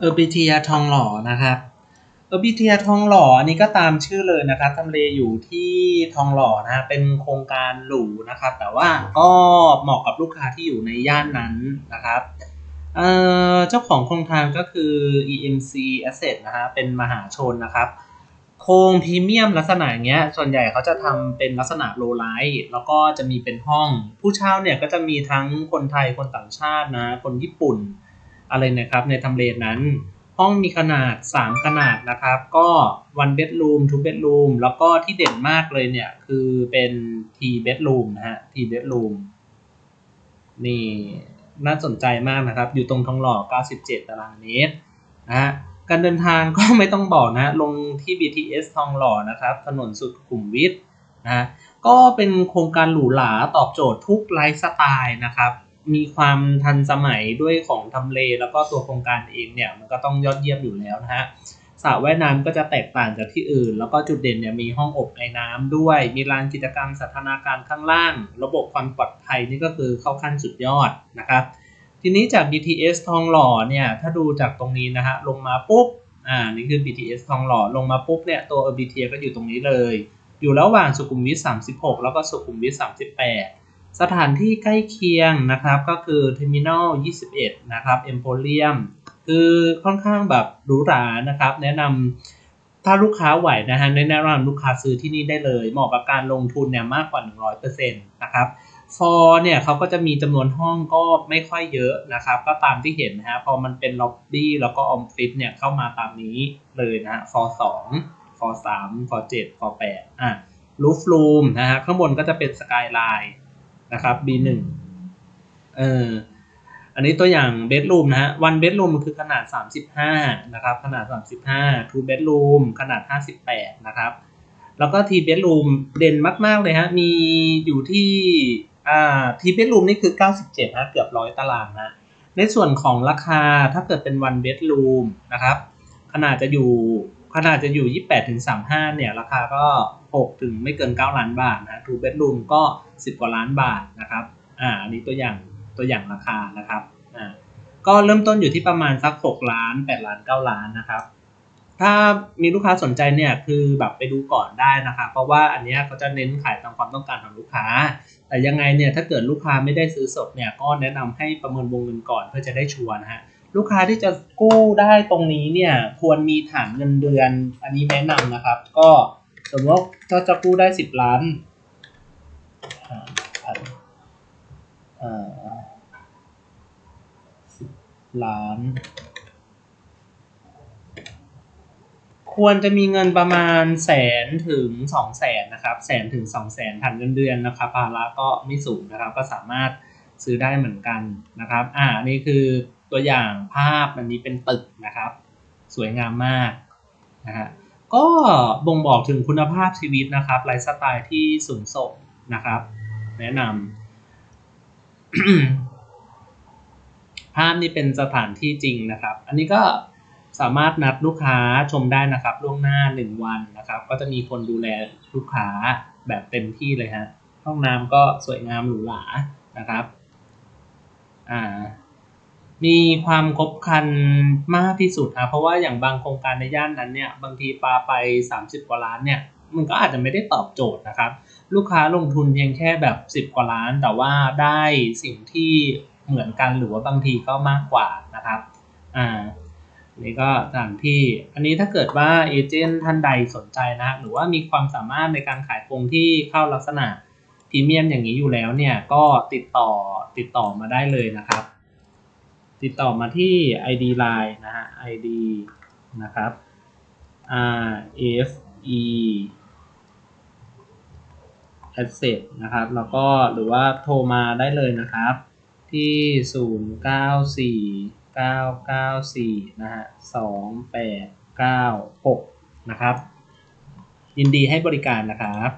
เออร์บิเทียทองหล่อนะครับเออร์บิเทียทองหล่ออันนี้ก็ตามชื่อเลยนะครับทำเลอยู่ที่ทองหล่อนะเป็นโครงการหรูนะครับ แต่ว่าก็เหมาะกับลูกค้าที่อยู่ในย่านนั้นนะครับเอ่อเจ้าของโครงการก็คือ EMC Asset นะฮะเป็นมหาชนนะครับ โครงพรีเมียมลักษณะอย่างเงี้ย ส่วนใหญ่เขาจะทำเป็นลักษณะโลไลท์แล้วก็จะมีเป็นห้อง ผู้เช่าเนี่ยก็จะมีทั้งคนไทยคนต่างชาตินะ คนญี่ปุ่น อะไรนะครับในทำเลนั้น ห้องมีขนาด 3 ขนาดนะครับ ก็ one bedroom two bedroom แล้วก็ที่เด่นมากเลยเนี่ย คือเป็น T bedroom นะฮะ T bedroom นี่น่าสนใจมากนะครับ อยู่ตรงทองหล่อ 97 ตารางเมตรนะฮะการเดินทางก็ไม่ต้องบอกนะ ลงที่ BTS ทองหล่อนะครับ ถนนสุขุมวิทนะฮะก็เป็นโครงการหรูหราตอบโจทย์ทุกไลฟ์สไตล์นะครับ มีความทันสมัยด้วยของทำเล แล้วก็ตัวโครงการเองเนี่ยมันก็ต้องยอดเยี่ยมอยู่แล้วนะฮะสระว่ายน้ำก็จะแตกต่างจากที่อื่น แล้วก็จุดเด่นเนี่ยมีห้องอบไอน้ำด้วย มีลานกิจกรรมสันทนาการข้างล่าง ระบบความปลอดภัยนี่ก็คือเข้าขั้นสุดยอดนะครับ ทีนี้จาก BTS ทองหล่อเนี่ยถ้าดูจากตรงนี้นะฮะลงมาปุ๊บอ่านี่คือ BTS ทองหล่อลงมาปุ๊บเนี่ยตัว BTS ก็อยู่ตรงนี้เลย อยู่ระหว่างสุขุมวิท 36 แล้วก็สุขุมวิท 38 สถานที่ใกล้เคียงนะครับก็คือ Terminal 21 นะครับ Emporium คือค่อนข้างแบบหรูหรานะครับ แนะนำถ้าลูกค้าไหวนะฮะแนะนำลูกค้าซื้อที่นี่ได้เลย เหมาะกับการลงทุนเนี่ยมากกว่า 100%นะครับฟอร์เนี่ยเขาก็จะมีจำนวนห้องก็ไม่ค่อยเยอะนะครับ ก็ตามที่เห็นนะฮะพอมันเป็นล็อบบี้แล้วก็ออมฟิศเนี่ยเข้ามาตามนี้เลยนะฮะฟอร์สองฟอร์สามฟอร์เจ็ดฟอร์แปดอะลูฟรูมนะฮะข้างบนก็จะเป็นสกายไลน์ นะครับ B1 เอออันนี้ตัวอย่างเบดรูมนะฮะวันเบดรูมคือขนาด 35 นะครับ ขนาด 35 two bedroom ขนาด 58 นะครับ แล้วก็ทีเบดรูมเด่นมาก ๆ เลยฮะ มีอยู่ที่อ่าทีเบดรูมนี่คือ 97ฮะเกือบร้อยตารางฮะ ในส่วนของราคาถ้าเกิดเป็นวันเบดรูมนะครับ ขนาดจะอยู่ ขนาดจะอยู่ 28ถึง35 เนี่ย ราคาก็ 6 ถึงไม่เกิน 9 ล้านบาทนะทูเบดรูมก็ 10 กว่าล้านบาทนะครับ อ่า อันนี้ตัวอย่างตัวอย่างราคานะครับ อ่า ก็เริ่มต้นอยู่ที่ประมาณสัก 6 ล้าน 8 ล้าน 9 ล้านนะครับ ถ้ามีลูกค้าสนใจเนี่ยคือแบบไปดูก่อนได้นะครับ เพราะว่าอันเนี้ยเขาจะเน้นขายตามความต้องการของลูกค้า แต่ยังไงเนี่ยถ้าเกิดลูกค้าไม่ได้ซื้อสดเนี่ยก็แนะนำให้ประเมินวงเงินก่อนเพื่อจะได้ชัวร์นะฮะ ลูกค้าที่จะกู้ได้ตรงนี้เนี่ยควรมีฐานเงินเดือน อันนี้แนะนำนะครับ ก็สมมติว่าถ้าจะกู้ได้สิบล้านพันสิบล้าน ควรจะมีเงินประมาณแสนถึงสองแสนนะครับ แสนถึงสองแสนฐานเงินเดือนนะครับภาระก็ไม่สูงนะครับ ก็สามารถซื้อได้เหมือนกันนะครับ อ่านี่คือ ตัวอย่างภาพอันนี้เป็นตึกนะครับ สวยงามมากนะฮะก็บ่งบอกถึงคุณภาพชีวิตนะครับไลฟ์สไตล์ที่สูงส่งนะครับ แนะนำภาพนี้เป็นสถานที่จริงนะครับ อันนี้ก็สามารถนัดลูกค้าชมได้นะครับ ล่วงหน้า 1 วันนะครับ ก็จะมีคนดูแลลูกค้าแบบเต็มที่เลยฮะห้องน้ำก็สวยงามหรูหรานะครับ อ่า มีความครบคันมากที่สุดครับเพราะว่าอย่างบางโครงการในย่านนั้นเนี่ยบางทีปลาไป 30 กว่าล้านเนี่ยมันก็อาจจะไม่ได้ตอบโจทย์นะครับ ลูกค้าลงทุนเพียงแค่แบบ 10 กว่าล้าน แต่ว่าได้สิ่งที่เหมือนกันหรือว่าบางทีก็มากกว่านะครับอ่านี่ก็สถานที่อันนี้ถ้าเกิดว่าเอเจนต์ท่านใดสนใจนะหรือว่ามีความสามารถในการขายโครงที่เข้าลักษณะพรีเมียมอย่างนี้อยู่แล้วเนี่ยก็ติดต่อติดต่อมาได้เลยนะครับ ติดต่อมาที่ ID Line นะฮะ ID นะครับ R F E Asset นะครับ แล้วก็หรือว่าโทรมาได้เลยนะครับ ที่ 094 994 นะฮะ 2896 นะครับ ยินดีให้บริการนะครับ